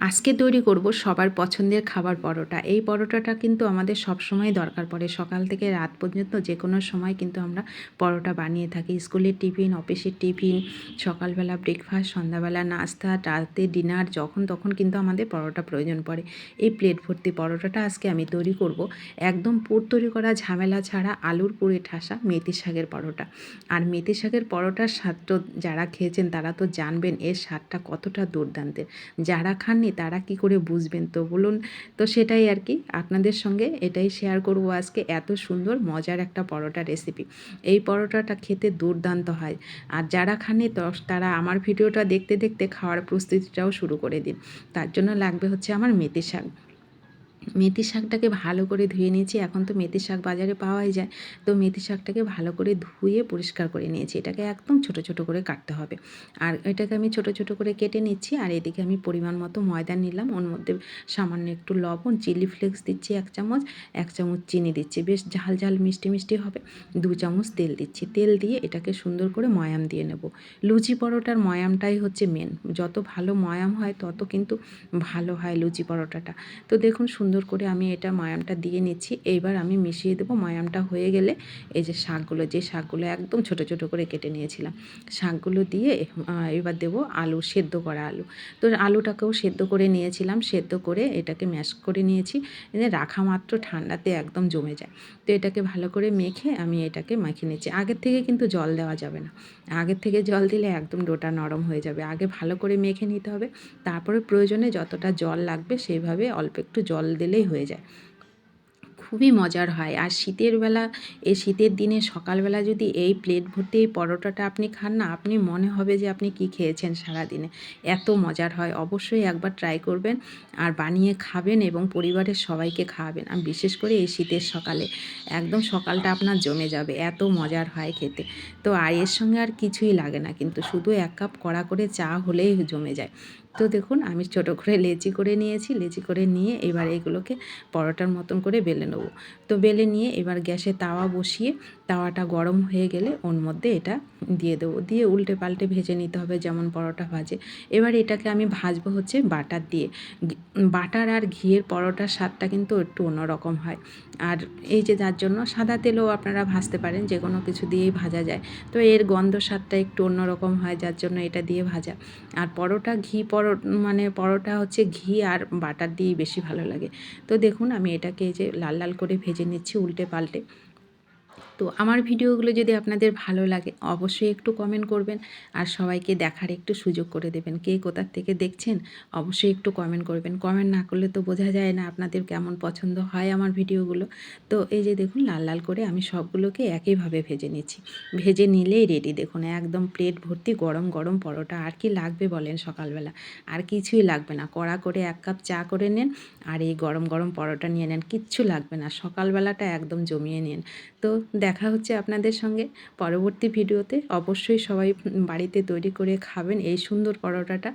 আজকে তৈরি করব সবার পছন্দের খাবার পরোটা। এই পরোটাটা কিন্তু আমাদের সব সময় দরকার পড়ে। সকাল থেকে রাত পর্যন্ত যে কোনো সময় কিন্তু আমরা পরোটা বানিয়ে থাকি। স্কুলের টিফিন, অফিসের টিফিন, সকালবেলা ব্রেকফাস্ট সন্ধ্যাবেলা নাস্তা, রাতে ডিনার যখন তখন কিন্তু আমাদের পরোটা প্রয়োজন পড়ে। এই প্লেট ভর্তি পরোটাটা আজকে আমি তৈরি করব। একদম পুর তৈরি করা ঝামেলা ছাড়া আলুর পুরে ঠাসা মেথি শাকের পরোটা। আর মেথি শাকের পরোটার স্বাদ যারা খেয়েছেন তারা তো জানবেন এর স্বাদটা কতটা দুর্দান্তের। যারা খাননি তারা কি করে বুঝবেন? তো বলুন, তো সেটাই আর কি। আপনাদের সঙ্গে এটাই শেয়ার করব আজকে। এত সুন্দর, মজার একটা পরোটা রেসিপি এই পরোটাটা খেতে দুর্দান্ত হয়। আর যারা খানে তারা আমার ভিডিওটা দেখতে দেখতে খাওয়ার প্রস্তুতিটাও শুরু করে দিন। তার জন্য লাগবে হচ্ছে আমার মেথি শাক মেথি শাকটাকে ভালো করে ধুয়ে নিয়েছি। এখন তো মেথি শাক বাজারে পাওয়াই যায়। তো মেথি শাকটাকে ভালো করে ধুয়ে পরিষ্কার করে নিয়েছি। এটাকে একদম ছোট ছোট করে কাটতে হবে। আর এটাকে আমি ছোট ছোট করে কেটে নিচ্ছি। আর এদিকে আমি পরিমাণ মতো ময়দা নিলাম। ওর মধ্যে সামান্য একটু লবণ, চিলি ফ্লেক্স দিচ্ছি এক চামচ এক চামচ চিনি দিচ্ছি। বেশ ঝাল ঝাল মিষ্টি মিষ্টি হবে। দু চামচ তেল দিচ্ছি। তেল দিয়ে এটাকে সুন্দর করে ময়াম দিয়ে নেব। লুচি পরোটার ময়ামটাই হচ্ছে মেন যত ভালো ময়াম হয়, তত কিন্তু ভালো হয় লুচি পরোটাটা। তো দেখুন সুন্দর সুন্দর করে আমি এটা ময়ামটা দিয়ে নিচ্ছি। এইবার আমি মিশিয়ে দেবো ময়ামটা হয়ে গেলে এই যে শাকগুলো যে শাকগুলো একদম ছোট ছোট করে কেটে নিয়েছিলাম, শাকগুলো দিয়ে এবার দেবো আলু, সেদ্ধ করা আলু। তো আলুটাকেও সেদ্ধ করে নিয়েছিলাম, সেদ্ধ করে এটাকে ম্যাশ করে নিয়েছি রাখা মাত্র ঠান্ডাতে একদম জমে যায়। তো এটাকে ভালো করে মেখে আমি এটাকে মেখে নিচ্ছি। আগের থেকে কিন্তু জল দেওয়া যাবে না। আগের থেকে জল দিলে একদম ডোটা নরম হয়ে যাবে। আগে ভালো করে মেখে নিতে হবে। তারপরে প্রয়োজনে যতটা জল লাগবে সেইভাবে অল্প একটু জল দিলেই হয়ে যায়। খুবই মজার হয়। আর শীতের বেলা, এই শীতের দিনে সকালবেলা যদি এই প্লেট ভর্তি এই পরোটাটা আপনি খান না, আপনি মনে হবে যে আপনি কি খেয়েছেন সারা দিনে এত মজার হয়। অবশ্যই একবার ট্রাই করবেন আর বানিয়ে খাবেন এবং পরিবারের সবাইকে খাওয়াবেন। আর বিশেষ করে এই শীতের সকালে। একদম সকালটা আপনার জমে যাবে। এত মজার হয় খেতে। তো আর এর সঙ্গে আর কিছুই লাগে না। কিন্তু শুধু এক কাপ কড়া করে চা হলেই জমে যায়। তো দেখুন, আমি ছোটো করে লেচি করে নিয়েছি। লেচি করে নিয়ে এবার এগুলোকে পরোটার মতন করে বেলে নেব। তো বেলে নিয়ে এবার গ্যাসে তাওয়া বসিয়ে, তাওয়াটা গরম হয়ে গেলে ওর মধ্যে এটা দিয়ে দেবো। দিয়ে উল্টে পাল্টে ভেজে নিতে হবে যেমন পরোটা ভাজে। এবার এটাকে আমি ভাজবো হচ্ছে বাটার দিয়ে। বাটার আর ঘিয়ের পরোটার স্বাদটা কিন্তু একটু অন্যরকম হয়। আর এই যে যার জন্য সাদা তেলও আপনারা ভাজতে পারেন, যে কোনো কিছু দিয়েই ভাজা যায়। তো এর গন্ধ স্বাদটা একটু অন্যরকম হয় যার জন্য এটা দিয়ে ভাজা। আর পরোটা, ঘি পরো মানে পরোটা হচ্ছে ঘি আর বাটার দিয়েই বেশি ভালো লাগে। তো দেখুন, আমি এটাকে যে লাল লাল করে ভেজে নিচ্ছি উল্টে পাল্টে। তো আমার ভিডিওগুলো যদি আপনাদের ভালো লাগে, অবশ্যই একটু কমেন্ট করবেন আর সবাইকে দেখার একটু সুযোগ করে দেবেন। কে কোথার থেকে দেখছেন, অবশ্যই একটু কমেন্ট করবেন। কমেন্ট না করলে তো বোঝা যায় না আপনাদের কেমন পছন্দ হয় আমার ভিডিওগুলো। তো এই যে দেখুন, লাল লাল করে আমি সবগুলোকে একইভাবে ভেজে নিচ্ছি। ভেজে নিলেই রেডি দেখুন, একদম প্লেট ভর্তি গরম গরম পরোটা। আর কি লাগবে বলেন সকালবেলা? আর কিছুই লাগবে না। কড়া করে এক কাপ চা করে নেন আর এই গরম গরম পরোটা নিয়ে নেন। কিচ্ছু লাগবে না। সকালবেলাটা একদম জমিয়ে নিন। তো দেখা হচ্ছে আপনাদের সঙ্গে পরবর্তী ভিডিওতে। অবশ্যই সবাই বাড়িতে তৈরি করে খাবেন এই সুন্দর পরোটাটা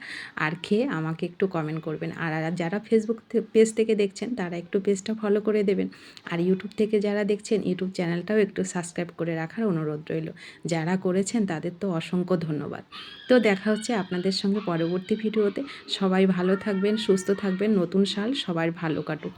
আর খেয়ে আমাকে একটু কমেন্ট করবেন। আর যারা ফেসবুক পেজ থেকে দেখছেন তারা একটু পেজটা ফলো করে দেবেন। আর ইউটিউব থেকে যারা দেখছেন ইউটিউব চ্যানেলটাও একটু সাবস্ক্রাইব করে রাখার অনুরোধ রইল। যারা করেছেন তাদের তো অসংখ্য ধন্যবাদ। তো দেখা হচ্ছে আপনাদের সঙ্গে পরবর্তী ভিডিওতে। সবাই ভালো থাকবেন, সুস্থ থাকবেন, নতুন সাল সবার ভালো কাটুক।